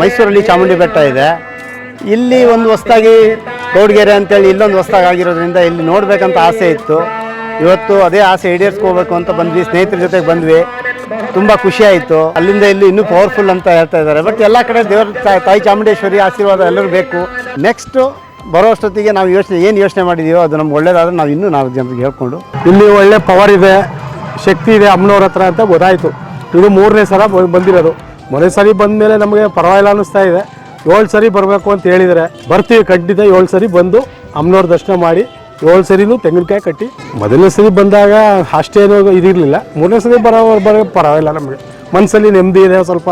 ಮೈಸೂರಲ್ಲಿ ಚಾಮುಂಡಿ ಬೆಟ್ಟ ಇದೆ. ಇಲ್ಲಿ ಒಂದು ಹೊಸ್ದಾಗಿ ಗೌಡ್ಗೆರೆ ಅಂತೇಳಿ ಇಲ್ಲೊಂದು ಹೊಸ್ದಾಗಿ ಆಗಿರೋದ್ರಿಂದ ಇಲ್ಲಿ ನೋಡಬೇಕಂತ ಆಸೆ ಇತ್ತು. ಇವತ್ತು ಅದೇ ಆಸೆ ಈಡೇರಿಸ್ಕೋಬೇಕು ಅಂತ ಬಂದ್ವಿ. ಸ್ನೇಹಿತರ ಜೊತೆಗೆ ಬಂದ್ವಿ. ತುಂಬ ಖುಷಿಯಾಯಿತು ಅಲ್ಲಿಂದ ಇಲ್ಲಿ ಇನ್ನೂ ಪವರ್ಫುಲ್ ಅಂತ ಹೇಳ್ತಾ ಇದ್ದಾರೆ. ಬಟ್ ಎಲ್ಲ ಕಡೆ ದೇವರ ತಾಯಿ ಚಾಮುಂಡೇಶ್ವರಿ ಆಶೀರ್ವಾದ ಎಲ್ಲರೂ ಬೇಕು. ನೆಕ್ಸ್ಟು ಬರೋ ಅಷ್ಟೊತ್ತಿಗೆ ನಾವು ಯೋಚನೆ ಏನು ಯೋಚನೆ ಮಾಡಿದೀವೋ ಅದು ನಮ್ಗೆ ಒಳ್ಳೇದಾದ್ರೆ ನಾವು ಇನ್ನೂ ನಾವು ಜನರಿಗೆ ಹೇಳ್ಕೊಂಡು. ಇಲ್ಲಿ ಒಳ್ಳೆ ಪವರ್ ಇದೆ, ಶಕ್ತಿ ಇದೆ ಅಮ್ಮನವ್ರ ಹತ್ರ ಅಂತ ಗೊತ್ತಾಯಿತು. ಇದು ಮೂರನೇ ಸಲ ಬಂದಿರೋದು. ಮೊದಲನೇ ಸರಿ ಬಂದ ಮೇಲೆ ನಮಗೆ ಪರವಾಗಿಲ್ಲ ಅನ್ನಿಸ್ತಾ ಇದೆ. ಏಳು ಸರಿ ಬರಬೇಕು ಅಂತ ಹೇಳಿದರೆ ಬರ್ತೀವಿ, ಖಂಡಿತ ಏಳು ಸರಿ ಬಂದು ಅಮ್ಮನವ್ರ ದರ್ಶನ ಮಾಡಿ ಏಳು ಸರಿನೂ ತೆಂಗಿನಕಾಯಿ ಕಟ್ಟಿ. ಮೊದಲನೇ ಸರಿ ಬಂದಾಗ ಅಷ್ಟೇನು ಇದಿರಲಿಲ್ಲ. ಮೂರನೇ ಸರಿ ಬರೋ ಬರೋ ಪರವಾಗಿಲ್ಲ ನಮಗೆ. ಮನಸ್ಸಲ್ಲಿ ನೆಮ್ಮದಿ ಇದೆ, ಸ್ವಲ್ಪ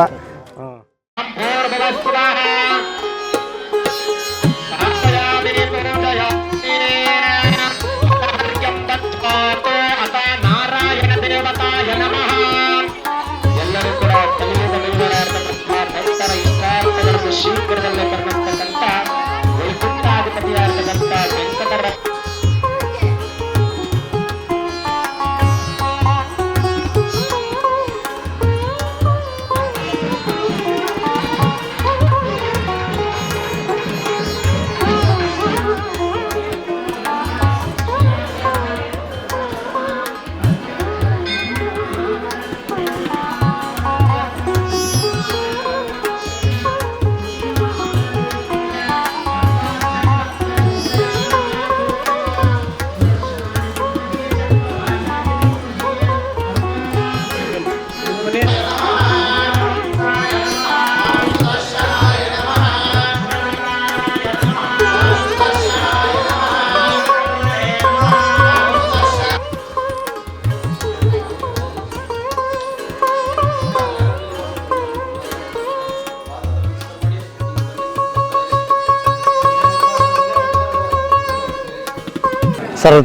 ಸರ್,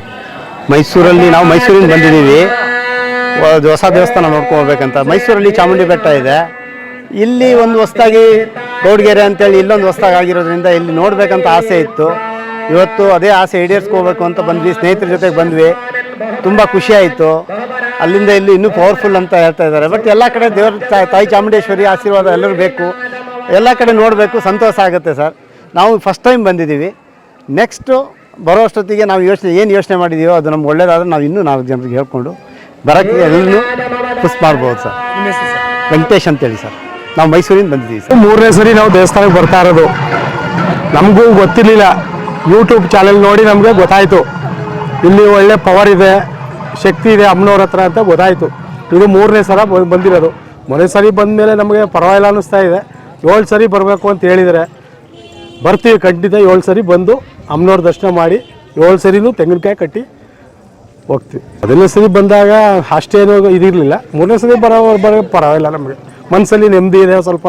ಮೈಸೂರಲ್ಲಿ ನಾವು ಮೈಸೂರಿಂದ ಬಂದಿದ್ದೀವಿ. ಹೊಸ ದೇವಸ್ಥಾನ ನೋಡ್ಕೊಬೇಕಂತ ಮೈಸೂರಲ್ಲಿ ಚಾಮುಂಡಿ ಬೆಟ್ಟ ಇದೆ. ಇಲ್ಲಿ ಒಂದು ಹೊಸ್ದಾಗಿ ಗೌಡ್ಗೆರೆ ಅಂತೇಳಿ ಇಲ್ಲೊಂದು ಹೊಸ್ದಾಗಿ ಆಗಿರೋದ್ರಿಂದ ಇಲ್ಲಿ ನೋಡಬೇಕಂತ ಆಸೆ ಇತ್ತು. ಇವತ್ತು ಅದೇ ಆಸೆ ಈಡೇರಿಸ್ಕೋಬೇಕು ಅಂತ ಬಂದ್ವಿ. ಸ್ನೇಹಿತರ ಜೊತೆಗೆ ಬಂದ್ವಿ. ತುಂಬ ಖುಷಿ ಆಯಿತು. ಅಲ್ಲಿಂದ ಇಲ್ಲಿ ಇನ್ನೂ ಪವರ್ಫುಲ್ ಅಂತ ಹೇಳ್ತಾ ಇದ್ದಾರೆ. ಬಟ್ ಎಲ್ಲ ಕಡೆ ದೇವ್ರ ತಾಯಿ ಚಾಮುಂಡೇಶ್ವರಿ ಆಶೀರ್ವಾದ ಎಲ್ಲರೂ ಬೇಕು. ಎಲ್ಲ ಕಡೆ ನೋಡಬೇಕು. ಸಂತೋಷ ಆಗುತ್ತೆ ಸರ್. ನಾವು ಫಸ್ಟ್ ಟೈಮ್ ಬಂದಿದ್ದೀವಿ. ನೆಕ್ಸ್ಟು ಬರೋ ಅಷ್ಟೊತ್ತಿಗೆ ನಾವು ಯೋಚನೆ, ಏನು ಯೋಚನೆ ಮಾಡಿದೀವೋ ಅದು ನಮ್ಗೆ ಒಳ್ಳೇದಾದ್ರೆ ನಾವು ಇನ್ನೂ ನಾಲ್ಕು ಜನರಿಗೆ ಹೇಳ್ಕೊಂಡು ಬರೋಕ್ಕೆ ಎಲ್ಲರೂ ಖುಷಿ ಮಾಡ್ಬೋದು ಸರ್. ವೆಂಕಟೇಶ್ ಅಂತೇಳಿ ಸರ್. ನಾವು ಮೈಸೂರಿಂದ ಬಂದಿದ್ದೀವಿ ಸರ್. ಮೂರನೇ ಸರಿ ನಾವು ದೇವಸ್ಥಾನಕ್ಕೆ ಬರ್ತಾ ಇರೋದು. ನಮಗೂ ಗೊತ್ತಿರಲಿಲ್ಲ. ಯೂಟ್ಯೂಬ್ ಚಾನೆಲ್ ನೋಡಿ ನಮಗೆ ಗೊತ್ತಾಯಿತು. ಇಲ್ಲಿ ಒಳ್ಳೆ ಪವರ್ ಇದೆ, ಶಕ್ತಿ ಇದೆ ಅಮ್ಮನವ್ರ ಹತ್ರ ಅಂತ ಗೊತ್ತಾಯಿತು. ಇದು ಮೂರನೇ ಸಲ ಬಂದಿರೋದು. ಮೊದಲನೇ ಸರಿ ಬಂದ ಮೇಲೆ ನಮಗೆ ಪರವಾಗಿಲ್ಲ ಅನ್ನಿಸ್ತಾ ಇದೆ. ಏಳು ಸರಿ ಬರಬೇಕು ಅಂತ ಹೇಳಿದರೆ ಬರ್ತೀವಿ ಖಂಡಿತ ಏಳು ಸರಿ ಬಂದು ಅಮ್ಮನವ್ರ ದರ್ಶನ ಮಾಡಿ ಏಳು ಸರಿನೂ ತೆಂಗಿನಕಾಯಿ ಕಟ್ಟಿ ಹೋಗ್ತೀವಿ. ಅದನ್ನೇ ಸರಿ ಬಂದಾಗ ಅಷ್ಟೇನು ಇದಿರಲಿಲ್ಲ ಮೂರನೇ ಸರಿ ಬರೋ ಬರೋ ಪರವಾಗಿಲ್ಲ ನಮಗೆ. ಮನಸ್ಸಲ್ಲಿ ನೆಮ್ಮದಿ ಇದೆ, ಸ್ವಲ್ಪ